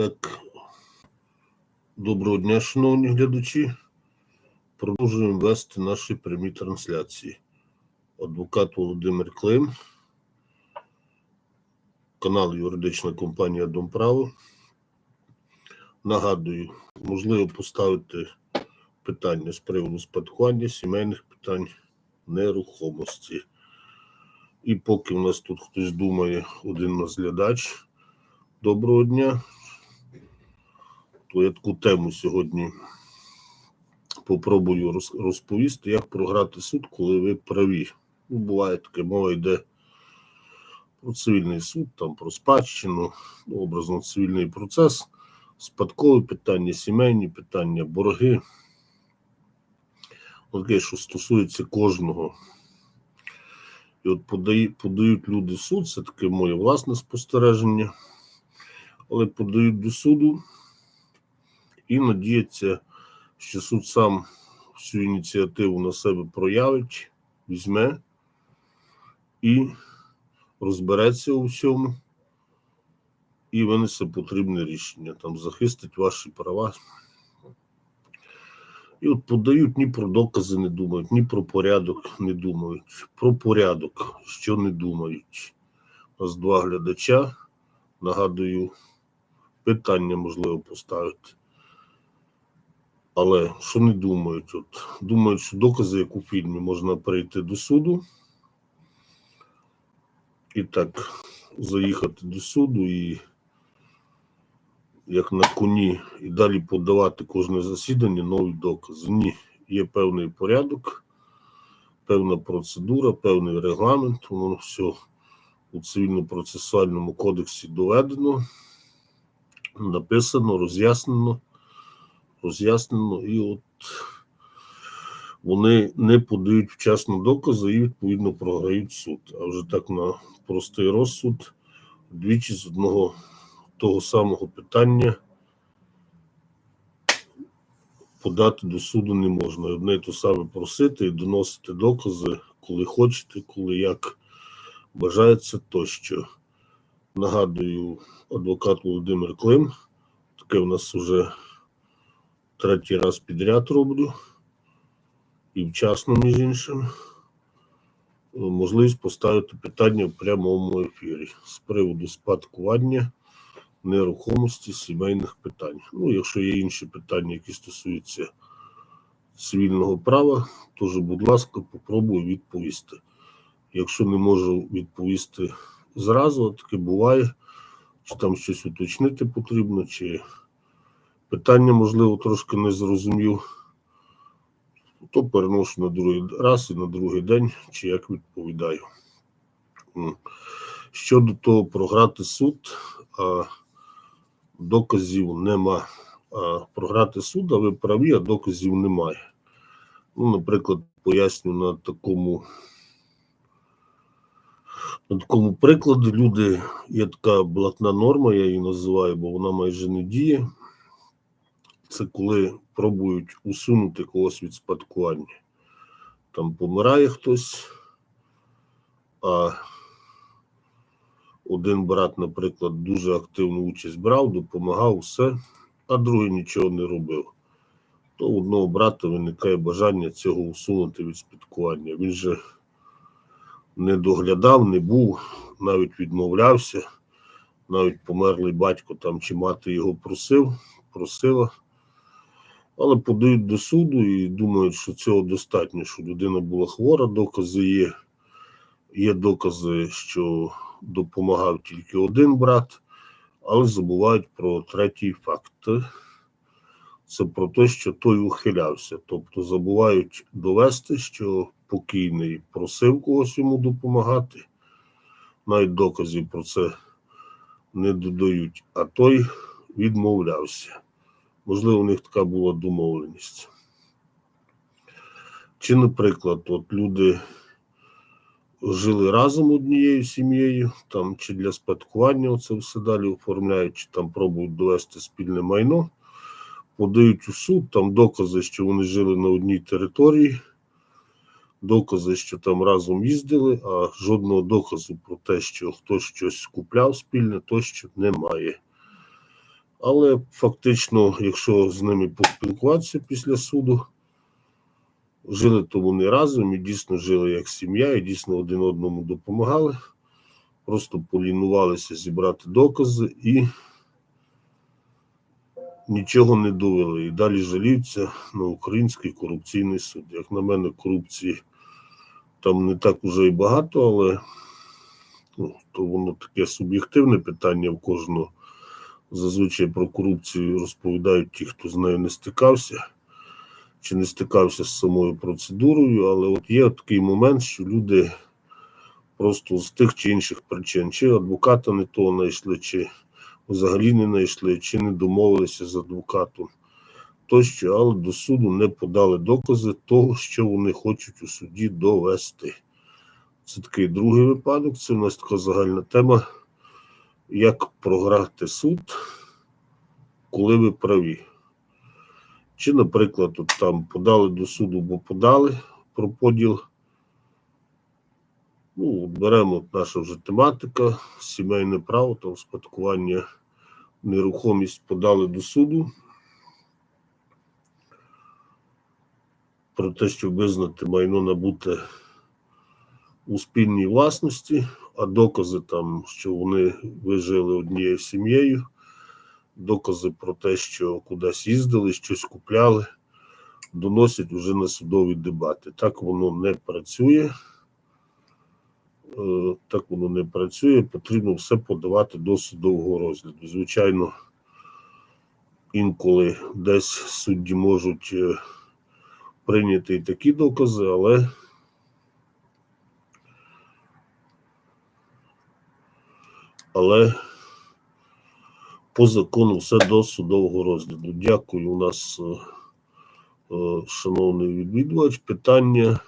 Так, доброго дня, шановні глядачі. Продовжуємо вести наші прямі трансляції. Адвокат Володимир Клим, канал Юридична компанія Домправо. Нагадую, можливо поставити питання з приводу спадкування, сімейних питань, нерухомості. І поки в нас тут хтось думає, один нас глядач. Доброго дня. Я таку тему сьогодні попробую розповісти, як програти суд, коли ви праві. Ну, буває таке, мова йде про цивільний суд, там про спадщину, ну, образно цивільний процес, спадкові питання, сімейні питання, борги. Таке, що стосується кожного. І от подають, люди суд, це таке моє власне спостереження, але подають до суду і надіяться, що суд сам всю ініціативу на себе проявить, візьме і розбереться у всьому і винесе потрібне рішення, там захистить ваші права. І от подають ні про докази не думають, ні про порядок не думають, про порядок, що не думають. У нас два глядача. Нагадую, питання можливо поставити. Але що не думають? От думають, що докази, як у фільмі, можна прийти до суду і так заїхати до суду і як на коні, і далі подавати кожне засідання нові докази. Ні, є певний порядок, певна процедура, певний регламент, воно все у цивільно-процесуальному кодексі доведено, написано, роз'яснено роз'яснено, і от вони не подають вчасно докази і відповідно програють суд. А вже так на простий розсуд двічі з одного того самого питання подати до суду не можна. Одне й то саме просити і доносити докази, коли хочете, коли як бажається тощо. Нагадую, адвокат Володимир Клим. Таке в нас вже третій раз підряд роблю, і вчасно, між іншим, можливість поставити питання в прямому ефірі з приводу спадкування нерухомості сімейних питань. Ну, якщо є інші питання, які стосуються цивільного права, теж, будь ласка, попробую відповісти. Якщо не можу відповісти зразу, таке буває, чи там щось уточнити потрібно, чи питання, можливо, трошки не зрозумів, то переношу на другий раз і на другий день, чи як відповідаю. Щодо того, програти суд, а доказів нема. А програти суд, а ви праві, а доказів немає. Ну, наприклад, поясню на такому. На такому прикладі люди є така блатна норма, я її називаю, бо вона майже не діє це коли пробують усунути когось від спадкування. Там помирає хтось, а один брат, наприклад, дуже активну участь брав, допомагав все, а другий нічого не робив. То у одного брата виникає бажання цього усунути від спадкування. Він же не доглядав, не був, навіть відмовлявся, навіть померлий батько там чи мати його просив, просила але подають до суду і думають, що цього достатньо, що людина була хвора, докази є. Є докази, що допомагав тільки один брат, але забувають про третій факт. Це про те, що той ухилявся. Тобто забувають довести, що покійний просив когось йому допомагати. Навіть доказів про це не додають, а той відмовлявся. Можливо, у них така була домовленість. Чи, наприклад, от люди жили разом однією сім'єю, там чи для спадкування це все далі оформляють, чи там пробують довести спільне майно, подають у суд, там докази, що вони жили на одній території, докази, що там разом їздили, а жодного доказу про те, що хтось щось купляв спільне, тощо немає. Але фактично, якщо з ними поспілкуватися після суду, жили то вони разом і дійсно жили як сім'я, і дійсно один одному допомагали. Просто полінувалися зібрати докази і нічого не довели. І далі жаліються на український корупційний суд. Як на мене, корупції там не так уже і багато, але ну, то воно таке суб'єктивне питання в кожного. Зазвичай про корупцію розповідають ті, хто з нею не стикався, чи не стикався з самою процедурою. Але от є такий момент, що люди просто з тих чи інших причин, чи адвоката не того знайшли, чи взагалі не знайшли, чи не домовилися з адвокатом тощо, але до суду не подали докази того, що вони хочуть у суді довести. Це такий другий випадок. Це в нас така загальна тема. Як програти суд, коли ви праві. Чи, наприклад, от там подали до суду, бо подали про поділ. Ну, беремо наша вже тематика, сімейне право, там спадкування, нерухомість подали до суду. Про те, щоб визнати майно набуте у спільній власності, а докази там, що вони вижили однією сім'єю, докази про те, що кудись їздили, щось купляли, доносять вже на судові дебати. Так воно не працює. Е, Так воно не працює. Потрібно все подавати до судового розгляду. Звичайно, інколи десь судді можуть е, прийняти і такі докази, але але по закону все до судового розгляду. Дякую. У нас, е, е, шановний відвідувач, питання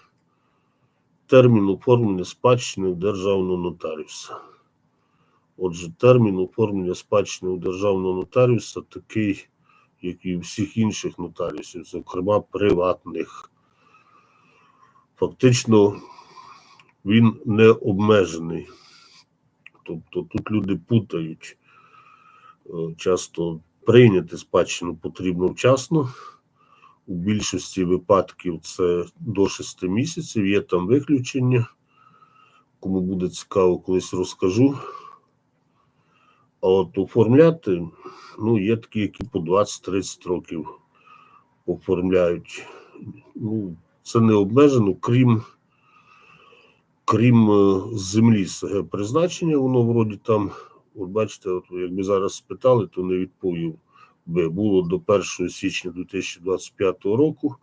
термін оформлення спадщини державного нотаріуса. Отже, термін оформлення спадщини у державного нотаріуса такий, як і у всіх інших нотаріусів, зокрема приватних. Фактично, він не обмежений. Тобто тут люди путають. Е, Часто прийняти спадщину потрібно вчасно. У більшості випадків це до 6 місяців. Є там виключення. Кому буде цікаво, колись розкажу. А от оформляти, ну, є такі, які по 20-30 років оформляють. Ну, це не обмежено, крім крім е, землі СГ призначення, воно вроді там, от бачите, от якби зараз спитали, то не відповів би. Було до 1 січня 2025 року.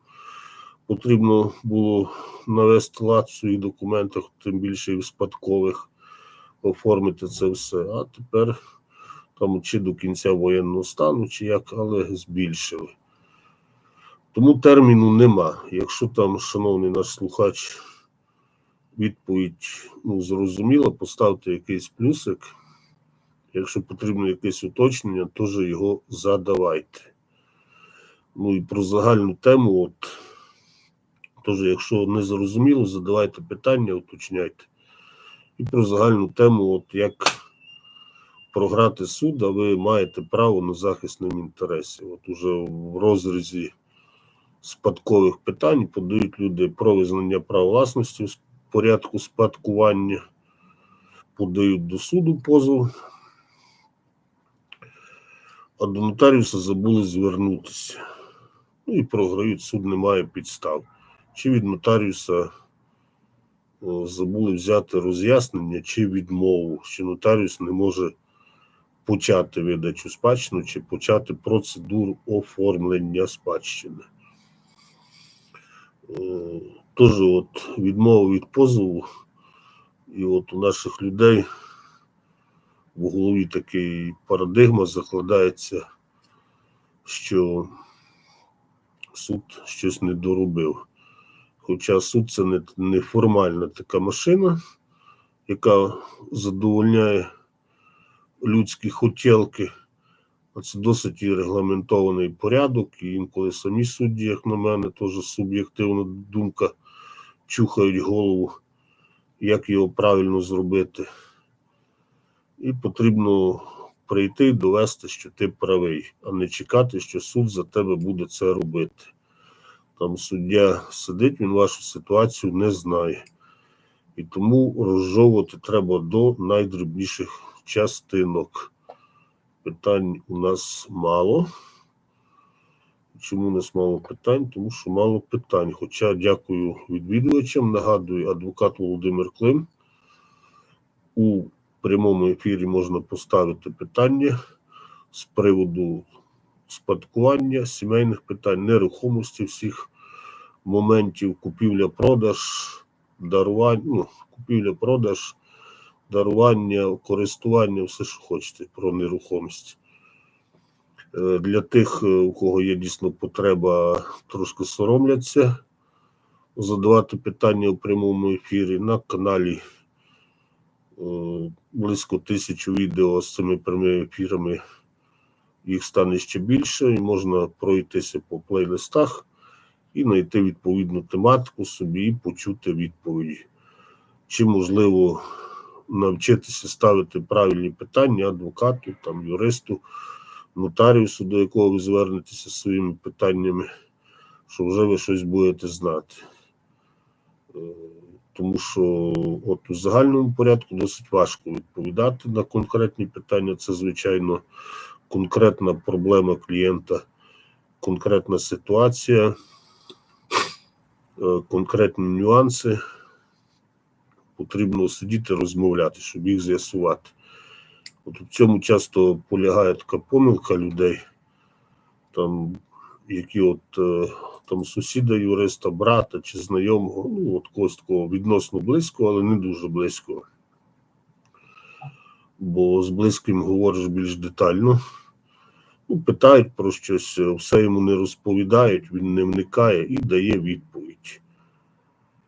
Потрібно було навести лад в своїх документах, тим більше і в спадкових, оформити це все. А тепер там чи до кінця воєнного стану, чи як, але збільшили. Тому терміну нема. Якщо там, шановний наш слухач, відповідь ну, зрозуміла, поставте якийсь плюсик. Якщо потрібно якесь уточнення, теж його задавайте. Ну і про загальну тему, от теж, якщо не зрозуміло, задавайте питання, уточняйте. І про загальну тему, от як програти суд, а ви маєте право на захист ним інтересів. От уже в розрізі спадкових питань подають люди про визнання прав власності порядку спадкування, подають до суду позов, а до нотаріуса забули звернутися. Ну і програють, суд не має підстав. Чи від нотаріуса забули взяти роз'яснення, чи відмову, що нотаріус не може почати видачу спадщини, чи почати процедуру оформлення спадщини. Теж от відмова від позову, і от у наших людей в голові такий парадигма закладається, що суд щось не доробив. Хоча суд це не, не формальна така машина, яка задовольняє людські хотілки, а це досить і регламентований порядок, і інколи самі судді, як на мене, теж суб'єктивна думка, чухають голову, як його правильно зробити. І потрібно прийти і довести, що ти правий, а не чекати, що суд за тебе буде це робити. Там суддя сидить, він вашу ситуацію не знає. І тому розжовувати треба до найдрібніших частинок. Питань у нас мало. Чому у нас мало питань? Тому що мало питань. Хоча дякую відвідувачам. Нагадую, адвокат Володимир Клим. У прямому ефірі можна поставити питання з приводу спадкування, сімейних питань, нерухомості всіх моментів, купівля-продаж, дарування, ну, купівля-продаж, дарування, користування, все, що хочете про нерухомість. Е, Для тих, е, у кого є дійсно потреба, трошки соромляться задавати питання у прямому ефірі на каналі. е, Близько тисячі відео з цими прямими ефірами. Їх стане ще більше, і можна пройтися по плейлистах і знайти відповідну тематику собі і почути відповіді. Чи можливо навчитися ставити правильні питання адвокату, там, юристу, нотаріусу, до якого ви звернетеся зі своїми питаннями, що вже ви щось будете знати. Е, Тому що от у загальному порядку досить важко відповідати на конкретні питання. Це, звичайно, конкретна проблема клієнта, конкретна ситуація, е, конкретні нюанси. Потрібно сидіти розмовляти, щоб їх з'ясувати. От у цьому часто полягає така помилка людей, там, які от е, там сусіда, юриста, брата чи знайомого, ну от когось відносно близького, але не дуже близького. Бо з близьким говориш більш детально. Ну, питають про щось, е, все йому не розповідають, він не вникає і дає відповідь.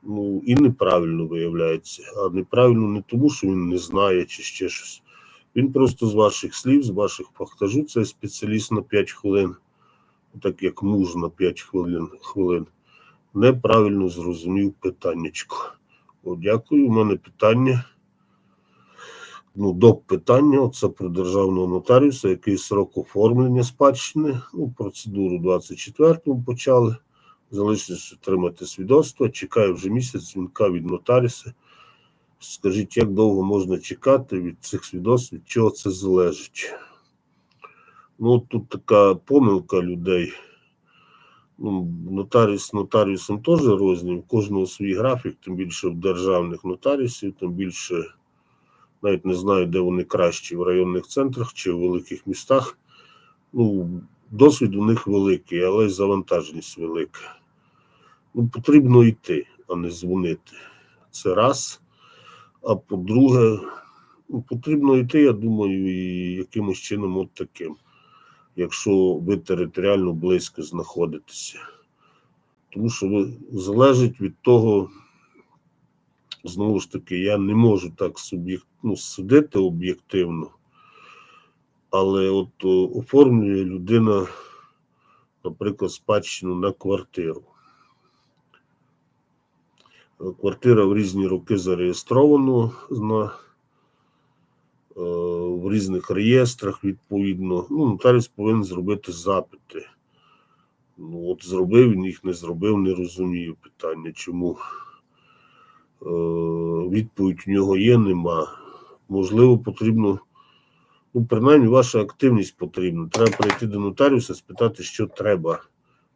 Ну, і неправильно виявляється. А неправильно не тому, що він не знає чи ще щось. Він просто з ваших слів, з ваших фактажу, це спеціаліст на 5 хвилин, так як муж на 5 хвилин, хвилин неправильно зрозумів питаннячко. О, дякую. У мене питання. Ну, до питання, це про державного нотаріуса, який срок оформлення спадщини. Ну, процедуру 24-му почали. Залишилось отримати свідоцтво. Чекаю вже місяць дзвінка від нотаріуса. Скажіть, як довго можна чекати від цих свідоцтв, від чого це залежить? Ну, тут така помилка людей. Ну, нотаріус з нотаріусом теж розні, у кожного свій графік, тим більше в державних нотаріусів, тим більше навіть не знаю, де вони кращі в районних центрах чи в великих містах. Ну, досвід у них великий, але й завантаженість велика. Ну, потрібно йти, а не дзвонити. Це раз. А по-друге, ну, потрібно йти, я думаю, і якимось чином от таким, якщо ви територіально близько знаходитеся. Тому що ви залежить від того, знову ж таки, я не можу так суб'єкт, ну, судити об'єктивно, але от оформлює людина, наприклад, спадщину на квартиру. Квартира в різні роки зареєстрована на, е, в різних реєстрах, відповідно. Ну, нотаріус повинен зробити запити. Ну, от зробив він їх, не зробив, не розумію питання, чому. Е, відповідь в нього є, нема. Можливо, потрібно, ну, принаймні, ваша активність потрібна. Треба прийти до нотаріуса, спитати, що треба.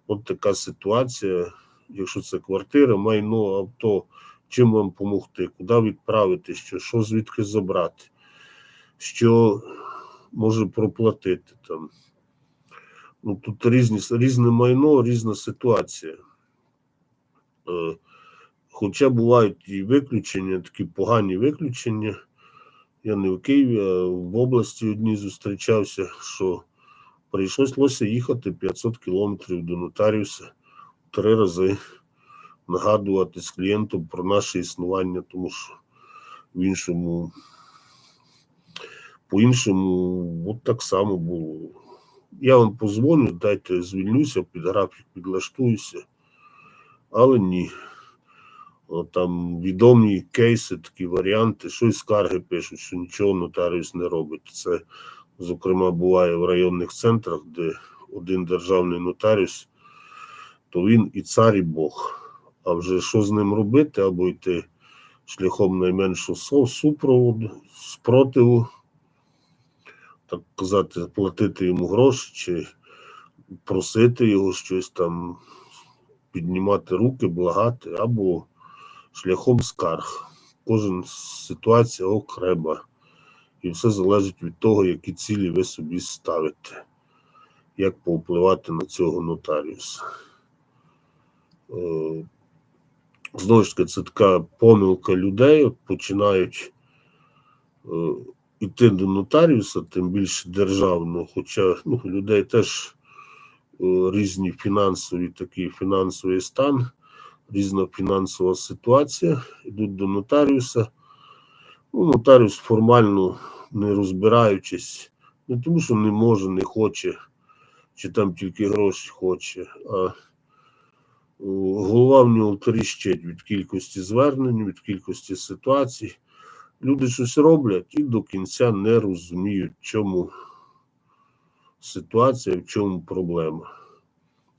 От така ситуація. Якщо це квартира, майно, авто, чим вам допомогти, куди відправити, що, що звідки забрати, що може проплатити там. Ну, тут різні, різне майно, різна ситуація. Е, Хоча бувають і виключення, такі погані виключення. Я не в Києві, а в області одній зустрічався, що прийшлося їхати 500 кілометрів до нотаріуса три рази нагадувати з клієнтом про наше існування, тому що в іншому, по-іншому, от так само було. Я вам позвоню, дайте звільнюся, під графік підлаштуюся, але ні. Там відомі кейси, такі варіанти, щось скарги пишуть, що нічого нотаріус не робить. Це зокрема, буває в районних центрах, де один державний нотаріус, то він і цар, і Бог. А вже що з ним робити, або йти шляхом найменшого супроводу, спротиву, так казати, платити йому гроші чи просити його щось там, піднімати руки, благати, або шляхом скарг. Кожен ситуація окрема. І все залежить від того, які цілі ви собі ставите, як повпливати на цього нотаріуса. Е, Знову ж таки, це така помилка людей, от починають е, йти до нотаріуса, тим більше державного, хоча ну, людей теж е, різні фінансові такий фінансовий стан, різна фінансова ситуація, йдуть до нотаріуса. Ну, нотаріус формально не розбираючись, не тому, що не може, не хоче, чи там тільки гроші хоче, а голова в нього тріщить від кількості звернень, від кількості ситуацій. Люди щось роблять і до кінця не розуміють, в чому ситуація, в чому проблема.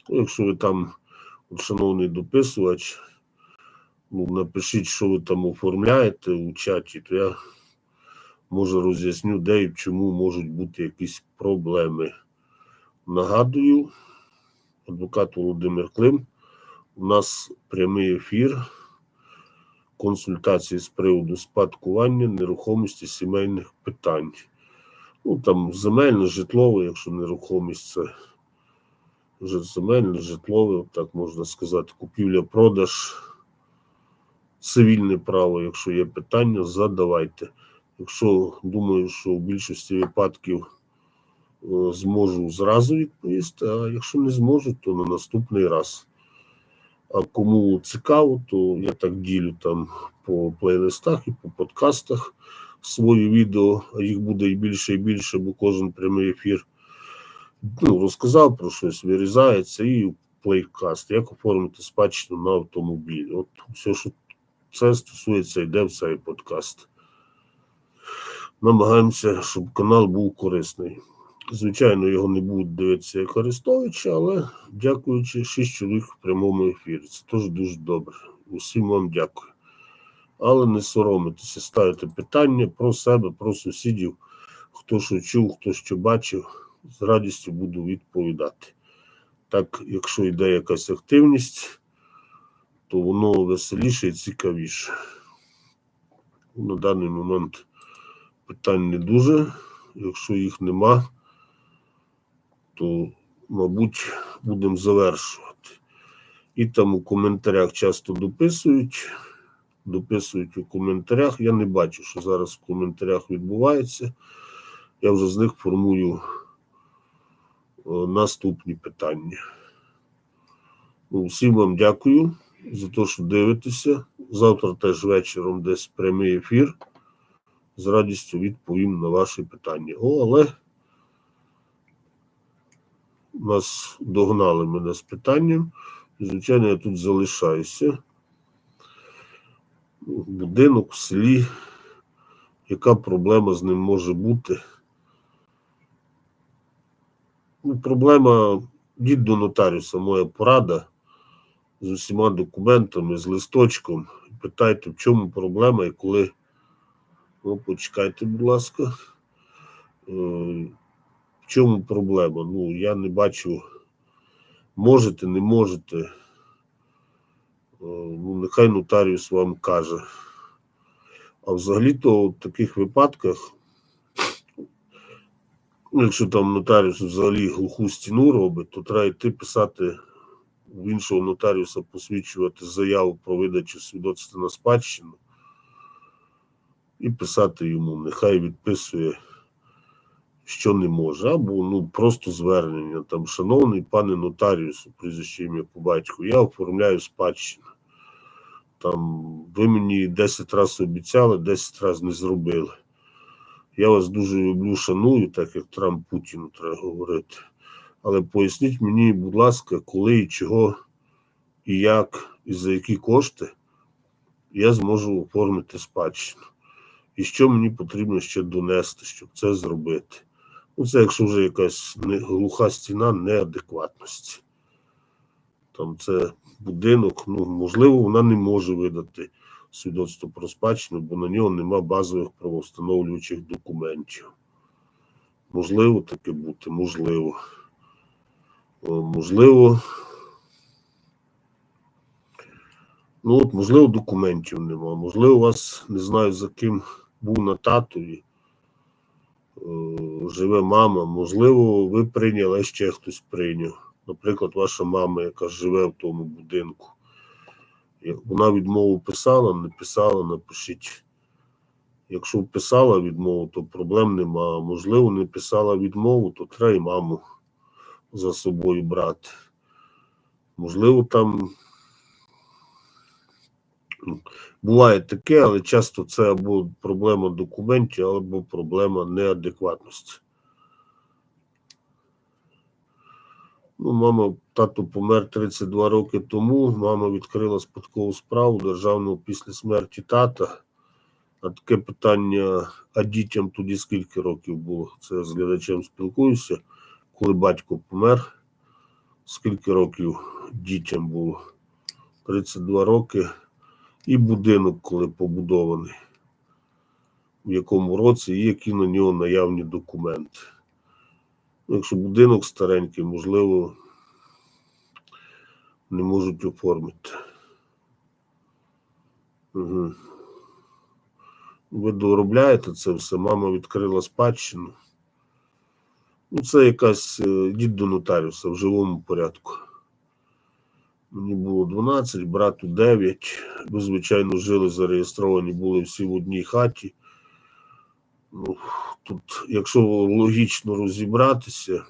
Ну, Якщо ви там, от, шановний дописувач, ну, напишіть, що ви там оформляєте у чаті, то я може роз'ясню, де і чому можуть бути якісь проблеми. Нагадую, адвокат Володимир Клим. У нас прямий ефір консультації з приводу спадкування нерухомості сімейних питань. Ну там земельне, житлове, якщо нерухомість це вже земельне, житлове, так можна сказати, купівля-продаж, цивільне право, якщо є питання, задавайте. Якщо думаю, що в більшості випадків е, зможу зразу відповісти, а якщо не зможу, то на наступний раз. А кому цікаво, то я так ділю там по плейлистах і по подкастах свої відео, їх буде і більше, і більше, бо кожен прямий ефір ну, розказав про щось, вирізається, і плейкаст, як оформити спадщину на автомобіль. От все, що це стосується, йде в цей подкаст. Намагаємося, щоб канал був корисний. Звичайно, його не будуть дивитися користувачі, але дякуючи 6 чоловік в прямому ефірі. Це теж дуже добре. Усім вам дякую. Але не соромитися, ставити питання про себе, про сусідів, хто що чув, хто що бачив, з радістю буду відповідати. Так, якщо йде якась активність, то воно веселіше і цікавіше. На даний момент питань не дуже. Якщо їх нема, то, мабуть, будемо завершувати. І там у коментарях часто дописують. Дописують у коментарях. Я не бачу, що зараз в коментарях відбувається. Я вже з них формую наступні питання. Ну, всім вам дякую за те, що дивитеся. Завтра теж вечором десь прямий ефір. З радістю відповім на ваші питання. О, але нас догнали мене з питанням. Звичайно, я тут залишаюся. Будинок в селі. Яка проблема з ним може бути? Ну, проблема йдіть до нотаріуса, моя порада з усіма документами, з листочком. Питайте, в чому проблема і коли. Ну, почекайте, будь ласка. В чому проблема? Ну, я не бачу. Можете, не можете. Е, Ну, нехай нотаріус вам каже. А взагалі-то в таких випадках, якщо там нотаріус взагалі глуху стіну робить, то треба йти писати в іншого нотаріуса, посвідчувати заяву про видачу свідоцтва на спадщину і писати йому, нехай відписує, що не може, або ну просто звернення там, шановний пане нотаріусу, прізвище ім'я по батьку, я оформляю спадщину. Там ви мені 10 разів обіцяли, 10 разів не зробили. Я вас дуже люблю, шаную, так як Трамп Путіну треба говорити. Але поясніть мені, будь ласка, коли і чого, і як, і за які кошти я зможу оформити спадщину. І що мені потрібно ще донести, щоб це зробити. Ну, це якщо вже якась глуха стіна неадекватності. Там це будинок, ну, можливо, вона не може видати свідоцтво про спадщину, бо на нього нема базових правовстановлюючих документів. Можливо, таке бути, можливо. Можливо. Ну, от, можливо, документів нема. Можливо, у вас не знаю, за ким був на татові. Е, Живе мама, можливо, ви прийняли, ще хтось прийняв. Наприклад, ваша мама, яка живе в тому будинку. Вона відмову писала, не писала, напишіть. Якщо писала відмову, то проблем нема. Можливо, не писала відмову, то треба і маму за собою брати. Можливо, там буває таке, але часто це або проблема документів, або проблема неадекватності. Ну, мама, тато помер 32 роки тому. Мама відкрила спадкову справу державну після смерті тата. А таке питання: а дітям тоді скільки років було? Це я з глядачем спілкуюся. Коли батько помер, скільки років дітям було? 32 роки. І будинок, коли побудований, в якому році і які на нього наявні документи. Ну, Якщо будинок старенький, можливо, не можуть оформити. Угу. Ви доробляєте це все, мама відкрила спадщину. Ну, це якась е, дід до нотаріуса в живому порядку. Мені було 12, брату 9. Ми, звичайно, жили зареєстровані, були всі в одній хаті. Ну, тут, якщо логічно розібратися,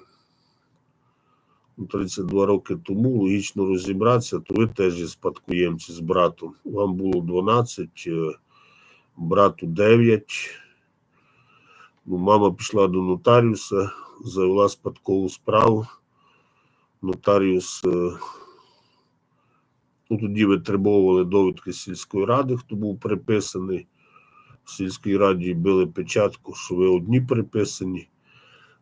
ну, 32 роки тому логічно розібратися, то ви теж є спадкоємці з братом. Вам було 12, е, брату 9. Ну, мама пішла до нотаріуса, завела спадкову справу. Нотаріус. Ну, тоді витребовували довідки сільської ради, хто був приписаний. В сільській раді били печатку, що ви одні приписані.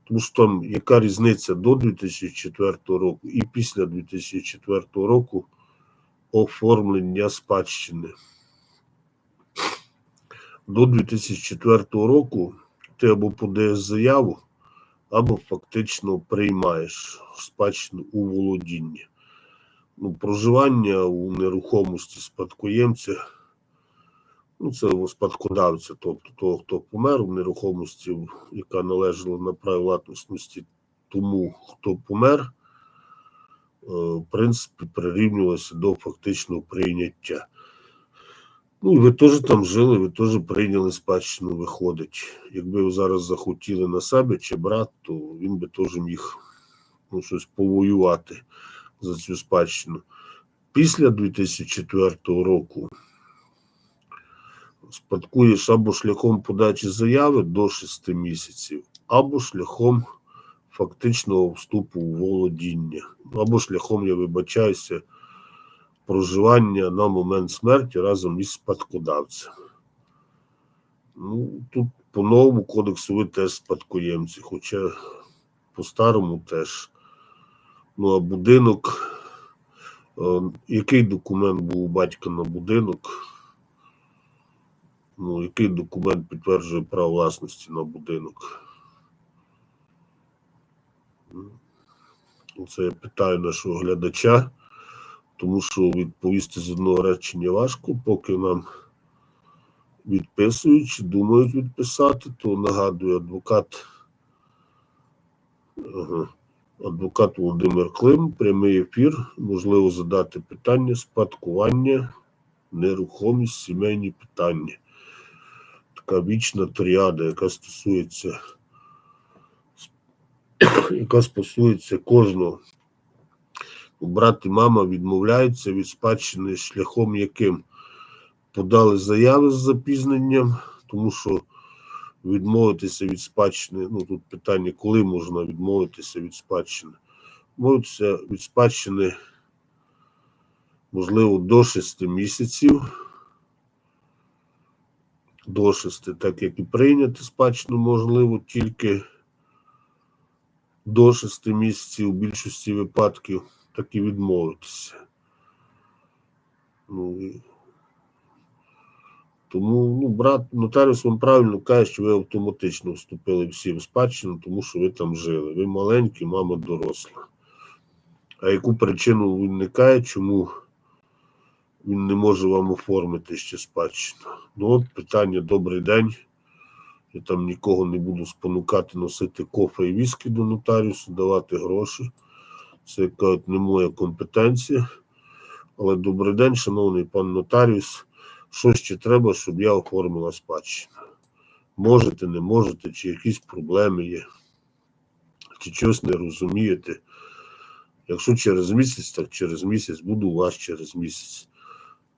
Тому що там яка різниця до 2004 року і після 2004 року оформлення спадщини. До 2004 року ти або подаєш заяву, або фактично приймаєш спадщину у володіння ну, проживання у нерухомості спадкоємця, ну, це спадкодавця, тобто того, хто помер у нерухомості, яка належала на право власності тому, хто помер, е, в принципі, прирівнювалося до фактичного прийняття. Ну, і ви теж там жили, ви теж прийняли спадщину, виходить. Якби ви зараз захотіли на себе чи брат, то він би теж міг ну, щось повоювати за цю спадщину. Після 2004 року спадкуєш або шляхом подачі заяви до 6 місяців, або шляхом фактичного вступу у володіння, або шляхом, я вибачаюся, проживання на момент смерті разом із спадкодавцем. Ну, тут по новому кодексу ви теж спадкоємці, хоча по старому теж. Ну, а будинок. е, Який документ був у батька на будинок? Ну, який документ підтверджує право власності на будинок? Ну, Це я питаю нашого глядача, тому що відповісти з одного речення важко, поки нам відписують чи думають відписати, то нагадую адвокат. Ага. Адвокат Володимир Клим, прямий ефір, можливо задати питання, спадкування, нерухомість, сімейні питання. Така вічна тріада, яка стосується, яка стосується кожного. Брат і мама відмовляються від спадщини шляхом, яким подали заяви з запізненням, тому що відмовитися від спадщини. Ну тут питання, коли можна відмовитися від спадщини. Відмовитися від спадщини, можливо, до 6 місяців. До 6, так як і прийняти спадщину, можливо, тільки до 6 місяців у більшості випадків, так і відмовитися. Ну. Тому ну, брат, нотаріус вам правильно каже, що ви автоматично вступили всі в спадщину, тому що ви там жили. Ви маленькі, мама доросла. А яку причину виникає, чому він не може вам оформити ще спадщину? Ну, от питання добрий день. Я там нікого не буду спонукати носити кофе і віскі до нотаріусу, давати гроші. Це як кажуть, не моя компетенція. Але добрий день, шановний пан нотаріус. Що ще треба, щоб я оформила спадщину? Можете, не можете, чи якісь проблеми є, чи щось не розумієте. Якщо через місяць, так через місяць буду у вас через місяць.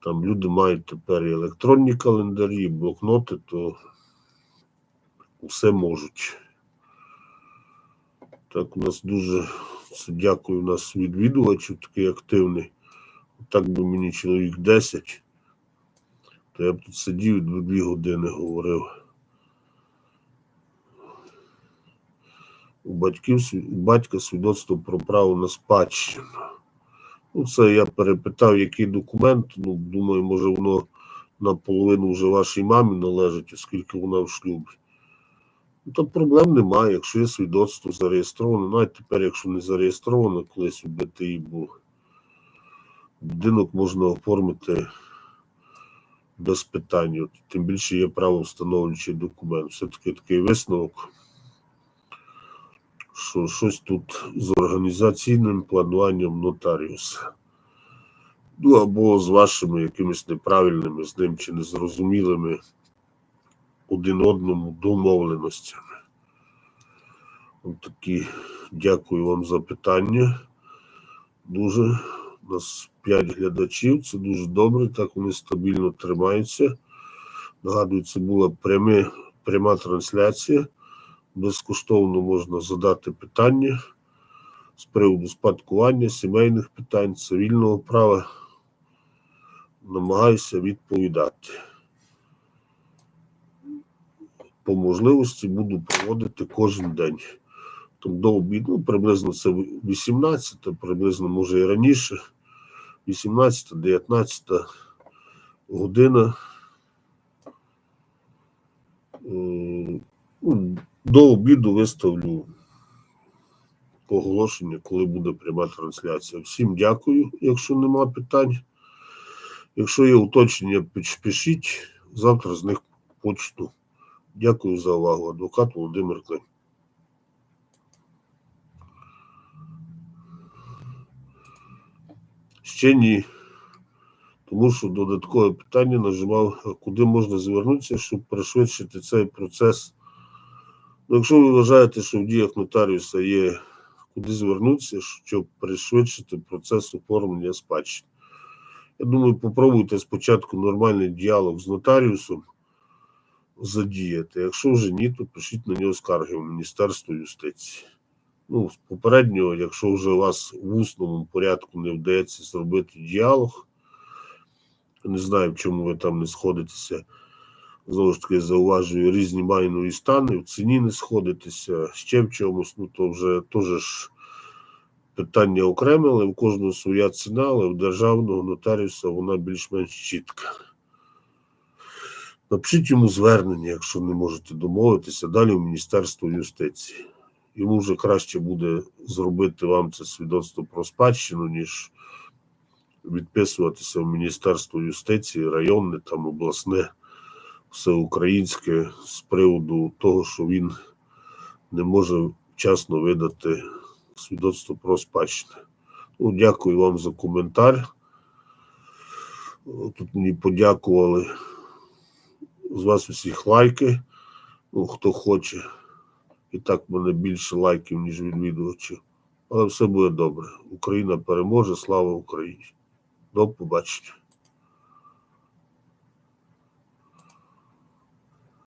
Там люди мають тепер і електронні календарі, і блокноти, то усе можуть. Так, у нас дуже це дякую, у нас відвідувачів такий активний. Так би мені чоловік 10, то я б тут сидів і дві- години говорив. У батьків у батька свідоцтво про право на спадщину. Ну, це я перепитав, який документ. Ну, думаю, може, воно наполовину вже вашій мамі належить, оскільки вона в шлюбі. Ну, то проблем немає, якщо є свідоцтво зареєстроване. Навіть тепер, якщо не зареєстровано, колись у БТІ був. Будинок можна оформити без питань. От, тим більше є право встановлюючий документ. Все-таки такий висновок, що щось тут з організаційним плануванням нотаріуса. Ну або з вашими якимись неправильними з ним чи незрозумілими один одному домовленостями. От такі дякую вам за питання. Дуже нас 5 глядачів, це дуже добре, так вони стабільно тримаються. Нагадую, це була пряме, пряма трансляція. Безкоштовно можна задати питання з приводу спадкування, сімейних питань, цивільного права. Намагаюся відповідати. По можливості буду проводити кожен день. Там до обіду, ну, приблизно це 18, приблизно може і раніше. 18-19 година. Ну, До обіду виставлю оголошення, коли буде пряма трансляція. Всім дякую, якщо нема питань. Якщо є уточнення, пиш- пишіть. Завтра з них почту. Дякую за увагу. Адвокат Володимир Клим. Ще ні. Тому що додаткове питання нажимав, куди можна звернутися, щоб пришвидшити цей процес. Ну, якщо ви вважаєте, що в діях нотаріуса є куди звернутися, щоб пришвидшити процес оформлення спадщини. Я думаю, попробуйте спочатку нормальний діалог з нотаріусом задіяти. Якщо вже ні, то пишіть на нього скарги в Міністерство юстиції. Ну, з попереднього, якщо вже у вас в усному порядку не вдається зробити діалог, не знаю, в чому ви там не сходитеся. Знову ж таки, зауважую різні майнові стани, в ціні не сходитеся, ще в чомусь, ну то вже теж ж питання окреме, але в кожного своя ціна, але в державного нотаріуса вона більш-менш чітка. Напишіть йому звернення, якщо не можете домовитися, далі в Міністерство юстиції. Йому вже краще буде зробити вам це свідоцтво про спадщину, ніж відписуватися в Міністерство юстиції, районне, там обласне, всеукраїнське з приводу того, що він не може вчасно видати свідоцтво про спадщину. Ну, дякую вам за коментар. Тут мені подякували з вас усіх лайки. Ну, хто хоче. І так мене більше лайків, ніж відвідувачів. Але все буде добре. Україна переможе. Слава Україні. До побачення.